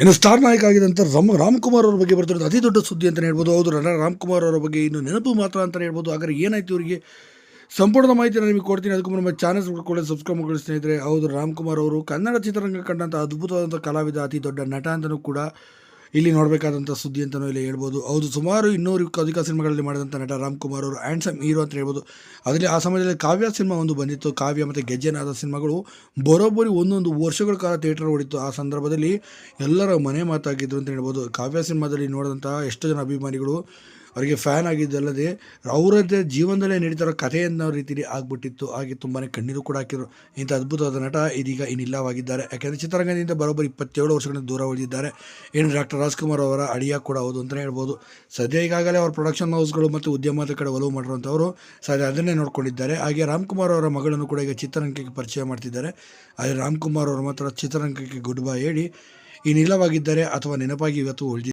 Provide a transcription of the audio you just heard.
ಇನ್ನು ಸ್ಟಾರ್ ನಾಯಕ ಆಗಿದಂಥ ರಾಮ್, ರಾಮ್ಕುಮಾರ್ ಅವ್ರ ಬಗ್ಗೆ ಬರ್ತಿರೋದು ಅತಿ ದೊಡ್ಡ ಸುದ್ದಿ ಅಂತಲೇ ಹೇಳ್ಬೋದು. ಹೌದು ರಣ ರಾಮ್ಕುಮಾರ್ ಅವರ ಬಗ್ಗೆ ಇನ್ನು ನೆನಪು ಮಾತ್ರ ಅಂತಲೇ ಹೇಳ್ಬೋದು. ಆದರೆ ಏನಾಯ್ತು ಇವರಿಗೆ? ಸಂಪೂರ್ಣ ಮಾಹಿತಿ ನಾನು ನಿಮಗೆ ಕೊಡ್ತೀನಿ. ಅದಕ್ಕೂ ನಮ್ಮ ಚಾನಲ್ಸ್ ಕೂಡ ಸಬ್ಸ್ಕ್ರೈಬ್ ಮಾಡಿ ಸ್ನೇಹಿತರೆ. ಹೌದು, ರಾಮ್ಕುಮಾರ್ ಅವರು ಕನ್ನಡ ಚಿತ್ರರಂಗ ಕಂಡಂಥ ಅದ್ಭುತವಾದಂಥ ಕಲಾವಿದ, ಅತಿ ದೊಡ್ಡ ನಟ ಅಂತಲೂ ಕೂಡ ಇಲ್ಲಿ ನೋಡಬೇಕಾದಂಥ ಸುದ್ದಿ ಅಂತಲೂ ಇಲ್ಲಿ ಹೇಳ್ಬೋದು. ಹೌದು, ಸುಮಾರು ಇನ್ನೂರಕ್ಕೂ ಅಧಿಕ ಸಿನಿಮಾಗಳಲ್ಲಿ ಮಾಡಿದಂಥ ನಟ ರಾಮ್ಕುಮಾರ್ ಅವರು ಆ್ಯಂಡ್ಸಮ್ ಹೀರೋ ಅಂತ ಹೇಳ್ಬೋದು. ಅದರಲ್ಲಿ ಆ ಸಮಯದಲ್ಲಿ ಕಾವ್ಯ ಸಿನಿಮಾ ಒಂದು ಬಂದಿತ್ತು. ಕಾವ್ಯ ಮತ್ತು ಗೆಜ್ಜೆನಾದ ಸಿನಿಮಾಗಳು ಬರೋಬ್ಬರಿ ಒಂದೊಂದು ವರ್ಷಗಳ ಕಾಲ ಥಿಯೇಟರ್ ಓಡಿತ್ತು. ಆ ಸಂದರ್ಭದಲ್ಲಿ ಎಲ್ಲರ ಮನೆ ಮಾತಾಗಿದ್ರು ಅಂತ ಹೇಳ್ಬೋದು. ಕಾವ್ಯ ಸಿನಿಮಾದಲ್ಲಿ ನೋಡಿದಂಥ ಎಷ್ಟು ಜನ ಅಭಿಮಾನಿಗಳು ಅವರಿಗೆ ಫ್ಯಾನ್ ಆಗಿದ್ದಲ್ಲದೆ ಅವರದ್ದೇ ಜೀವನದಲ್ಲೇ ನಡೀತಿರೋ ಕಥೆಯನ್ನ ರೀತಿಯಲ್ಲಿ ಆಗ್ಬಿಟ್ಟಿತ್ತು. ಹಾಗೆ ತುಂಬಾ ಕಣ್ಣೀರು ಕೂಡ ಹಾಕಿದ್ರು. ಇಂಥ ಅದ್ಭುತವಾದ ನಟ ಇದೀಗ ಇನ್ನಿಲ್ಲವಾಗಿದ್ದಾರೆ ಯಾಕೆಂದರೆ ಚಿತ್ರರಂಗದಿಂದ ಬರೋಬ್ಬರಿ ಇಪ್ಪತ್ತೇಳು ವರ್ಷಗಳಿಂದ ದೂರ ಉಳಿದಿದ್ದಾರೆ. ಏನು ಡಾಕ್ಟರ್ ರಾಜ್ಕುಮಾರ್ ಅವರ ಅಡಿಯ ಕೂಡ ಹೌದು ಅಂತಲೇ ಹೇಳ್ಬೋದು. ಸದ್ಯ ಈಗಾಗಲೇ ಅವರ ಪ್ರೊಡಕ್ಷನ್ ಹೌಸ್ಗಳು ಮತ್ತು ಉದ್ಯಮದ ಕಡೆ ಒಲವು ಮಾಡಿರುವಂಥವರು ಸದ್ಯ ಅದನ್ನೇ ನೋಡ್ಕೊಂಡಿದ್ದಾರೆ. ಹಾಗೆ ರಾಮ್ಕುಮಾರ್ ಅವರ ಮಗಳನ್ನು ಕೂಡ ಈಗ ಚಿತ್ರರಂಗಕ್ಕೆ ಪರಿಚಯ ಮಾಡ್ತಿದ್ದಾರೆ. ಆದರೆ ರಾಮ್ಕುಮಾರ್ ಅವರು ಮಾತ್ರ ಚಿತ್ರರಂಗಕ್ಕೆ ಗುಡ್ ಬೈ ಹೇಳಿ ಇನ್ನಿಲ್ಲವಾಗಿದ್ದಾರೆ ಅಥವಾ ನೆನಪಾಗಿ ಇವತ್ತು ಉಳಿದಿದ್ದಾರೆ.